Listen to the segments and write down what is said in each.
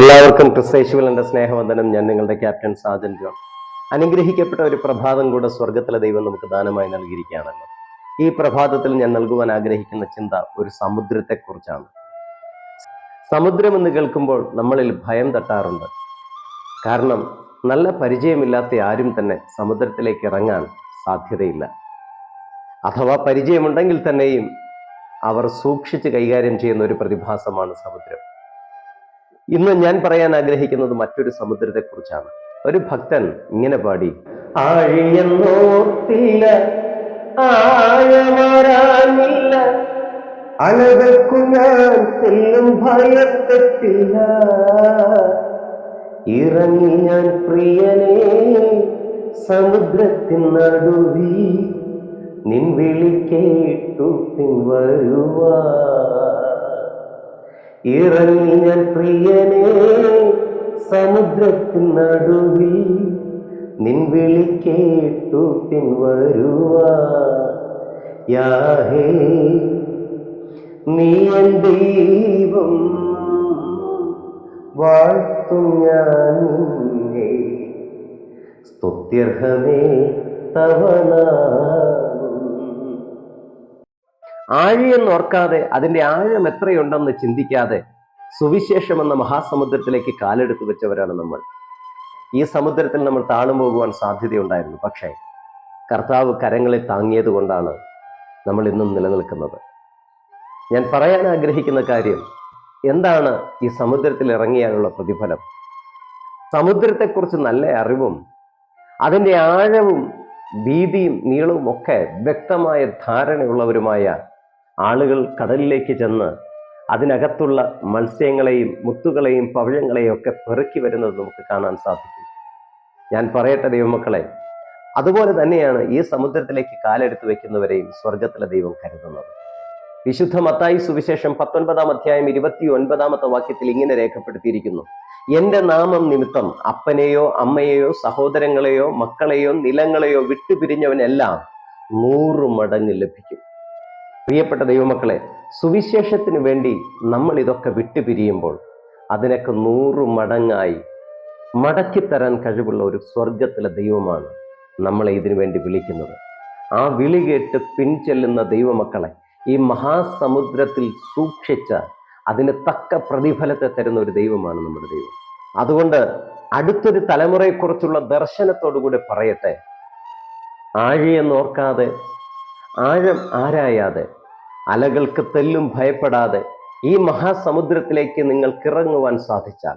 എല്ലാവർക്കും ക്രിസ്തേശുവിൽ എന്റെ സ്നേഹവന്ദനം. ഞാൻ നിങ്ങളുടെ ക്യാപ്റ്റൻ സാജൻ ജോൺ. അനുഗ്രഹിക്കപ്പെട്ട ഒരു പ്രഭാതം കൂടെ സ്വർഗത്തിലെ ദൈവം നമുക്ക് ദാനമായി നൽകിയിരിക്കുകയാണല്ലോ. ഈ പ്രഭാതത്തിൽ ഞാൻ നൽകുവാൻ ആഗ്രഹിക്കുന്ന ചിന്ത ഒരു സമുദ്രത്തെക്കുറിച്ചാണ്. സമുദ്രം എന്ന് കേൾക്കുമ്പോൾ നമ്മളിൽ ഭയം തട്ടാറുണ്ട്. കാരണം നല്ല പരിചയമില്ലാത്ത ആരും തന്നെ സമുദ്രത്തിലേക്ക് ഇറങ്ങാൻ സാധ്യതയില്ല. അഥവാ പരിചയമുണ്ടെങ്കിൽ തന്നെയും അവർ സൂക്ഷിച്ച് കൈകാര്യം ചെയ്യുന്ന ഒരു പ്രതിഭാസമാണ് സമുദ്രം. ഇന്ന് ഞാൻ പറയാൻ ആഗ്രഹിക്കുന്നത് മറ്റൊരു സമുദ്രത്തെക്കുറിച്ചാണ്. ഒരു ഭക്തൻ ഇങ്ങനെ പാടി ആഴിയെന്നോർത്തില്ല ഇറങ്ങി ഞാൻ പ്രിയനെ സമുദ്രത്തിൻ നടുവി നിൻ വിളി കേട്ടു പിൻവരുവാ ഇറങ്ങി ഞാൻ പ്രിയനെ സമുദ്രത്തിൻ നടുവിൽ നിൻ വിളി കേട്ടു പിൻവരുവാ. യാഹേ നീ എൻ ദൈവം വാഴ്ത്തും ഞാൻ സ്തുത്യർഹമേ തവനാമം ആഴിയെന്ന് ഓർക്കാതെ അതിന്റെ ആഴം എത്രയുണ്ടെന്ന് ചിന്തിക്കാതെ സുവിശേഷം എന്ന മഹാസമുദ്രത്തിലേക്ക് കാലെടുത്ത് വെച്ചവരാണ് നമ്മൾ. ഈ സമുദ്രത്തിൽ നമ്മൾ താണുപോകുവാൻ സാധ്യതയുണ്ടായിരുന്നു. പക്ഷേ കർത്താവ് കരങ്ങളെ താങ്ങിയത് കൊണ്ടാണ് നമ്മൾ ഇന്നും നിലനിൽക്കുന്നത്. ഞാൻ പറയാൻ ആഗ്രഹിക്കുന്ന കാര്യം എന്താണ് ഈ സമുദ്രത്തിൽ ഇറങ്ങിയാലുള്ള പ്രതിഫലം? സമുദ്രത്തെക്കുറിച്ച് നല്ല അറിവും അതിന്റെ ആഴവും വീതിയും നീളവും ഒക്കെ വ്യക്തമായ ധാരണയുള്ളവരുമായ ആളുകൾ കടലിലേക്ക് ചെന്ന് അതിനകത്തുള്ള മത്സ്യങ്ങളെയും മുത്തുകളെയും പവിഴങ്ങളെയും ഒക്കെ പെറുക്കി വരുന്നത് നമുക്ക് കാണാൻ സാധിക്കും. ഞാൻ പറയട്ടെ ദൈവമക്കളെ അതുപോലെ തന്നെയാണ് ഈ സമുദ്രത്തിലേക്ക് കാലെടുത്ത് വെക്കുന്നവരെയും സ്വർഗത്തിലെ ദൈവം കരുതുന്നത്. വിശുദ്ധ മത്തായി സുവിശേഷം പത്തൊൻപതാം അധ്യായം ഇരുപത്തി ഒൻപതാമത്തെ വാക്യത്തിൽ ഇങ്ങനെ രേഖപ്പെടുത്തിയിരിക്കുന്നു. എന്റെ നാമം നിമിത്തം അപ്പനെയോ അമ്മയെയോ സഹോദരങ്ങളെയോ മക്കളെയോ നിലങ്ങളെയോ വിട്ടുപിരിഞ്ഞവനെല്ലാം നൂറ് മടങ്ങ് ലഭിക്കും. പ്രിയപ്പെട്ട ദൈവമക്കളെ സുവിശേഷത്തിന് വേണ്ടി നമ്മൾ ഇതൊക്കെ വിട്ടുപിരിയുമ്പോൾ അതിനൊക്കെ നൂറ് മടങ്ങായി മടക്കിത്തരാൻ കഴിവുള്ള ഒരു സ്വർഗത്തിലെ ദൈവമാണ് നമ്മളെ ഇതിനു വേണ്ടി വിളിക്കുന്നത്. ആ വിളി കേട്ട് പിൻചെല്ലുന്ന ദൈവമക്കളെ ഈ മഹാസമുദ്രത്തിൽ സൂക്ഷിച്ച അതിന് തക്ക പ്രതിഫലത്തെ തരുന്ന ഒരു ദൈവമാണ് നമ്മുടെ ദൈവം. അതുകൊണ്ട് അടുത്തൊരു തലമുറയെക്കുറിച്ചുള്ള ദർശനത്തോടുകൂടി പറയട്ടെ. ആഴിയെന്നോർക്കാതെ ആഴം ആരായാതെ അലകൾക്ക് തെല്ലും ഭയപ്പെടാതെ ഈ മഹാസമുദ്രത്തിലേക്ക് നിങ്ങൾക്ക് ഇറങ്ങുവാൻ സാധിച്ചാൽ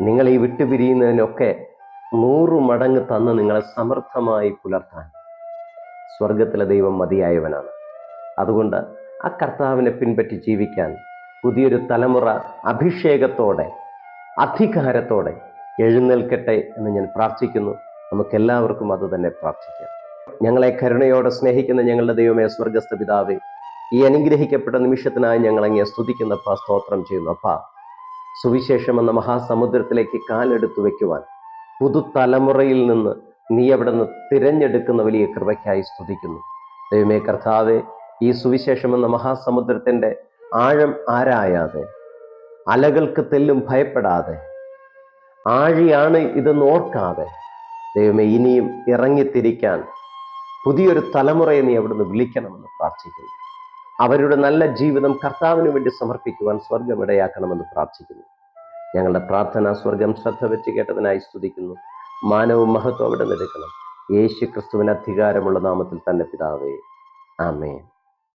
നിങ്ങൾ ഈ വിട്ടുപിരിയുന്നതിനൊക്കെ നൂറു മടങ്ങ് തന്ന് നിങ്ങളെ സമർത്ഥമായി പുലർത്താൻ സ്വർഗത്തിലെ ദൈവം മതിയായവനാണ്. അതുകൊണ്ട് ആ കർത്താവിനെ പിൻപറ്റി ജീവിക്കാൻ പുതിയൊരു തലമുറ അഭിഷേകത്തോടെ അധികാരത്തോടെ എഴുന്നേൽക്കട്ടെ എന്ന് ഞാൻ പ്രാർത്ഥിക്കുന്നു. നമുക്കെല്ലാവർക്കും അത് തന്നെ പ്രാർത്ഥിക്കാം. ഞങ്ങളെ കരുണയോടെ സ്നേഹിക്കുന്ന ഞങ്ങളുടെ ദൈവമേ സ്വർഗസ്ഥ പിതാവേ ഈ അനുഗ്രഹിക്കപ്പെട്ട നിമിഷത്തിനായി ഞങ്ങൾ അങ്ങേ സ്തുതിക്കുന്ന അപ്പ സ്തോത്രം ചെയ്യുന്നു. അപ്പ സുവിശേഷം എന്ന മഹാസമുദ്രത്തിലേക്ക് കാലെടുത്തു വയ്ക്കുവാൻ പുതുതലമുറയിൽ നിന്ന് നീ അവിടെ നിന്ന് തിരഞ്ഞെടുക്കുന്ന വലിയ കൃപയ്ക്കായി സ്തുതിക്കുന്നു. ദൈവമേ കർത്താവെ ഈ സുവിശേഷം എന്ന മഹാസമുദ്രത്തിന്റെ ആഴം ആരായാതെ അലകൾക്ക് തെല്ലും ഭയപ്പെടാതെ ആഴിയാണ് ഇതെന്ന് ഓർക്കാതെ ദൈവമേ ഇനിയും ഇറങ്ങിത്തിരിക്കാൻ പുതിയൊരു തലമുറയെ നീ അവിടുന്ന് വിളിക്കണമെന്ന് പ്രാർത്ഥിക്കുന്നു. അവരുടെ നല്ല ജീവിതം കർത്താവിന് വേണ്ടി സമർപ്പിക്കുവാൻ സ്വർഗം ഇടയാക്കണമെന്ന് പ്രാർത്ഥിക്കുന്നു. ഞങ്ങളുടെ പ്രാർത്ഥന സ്വർഗം ശ്രദ്ധ വെച്ച് കേട്ടതിനായി സ്തുതിക്കുന്നു. മാനവും മഹത്വം അവിടെ നിൽക്കണം. യേശു ക്രിസ്തുവിന് അധികാരമുള്ള നാമത്തിൽ തന്നെ പിതാവേ. ആമേൻ.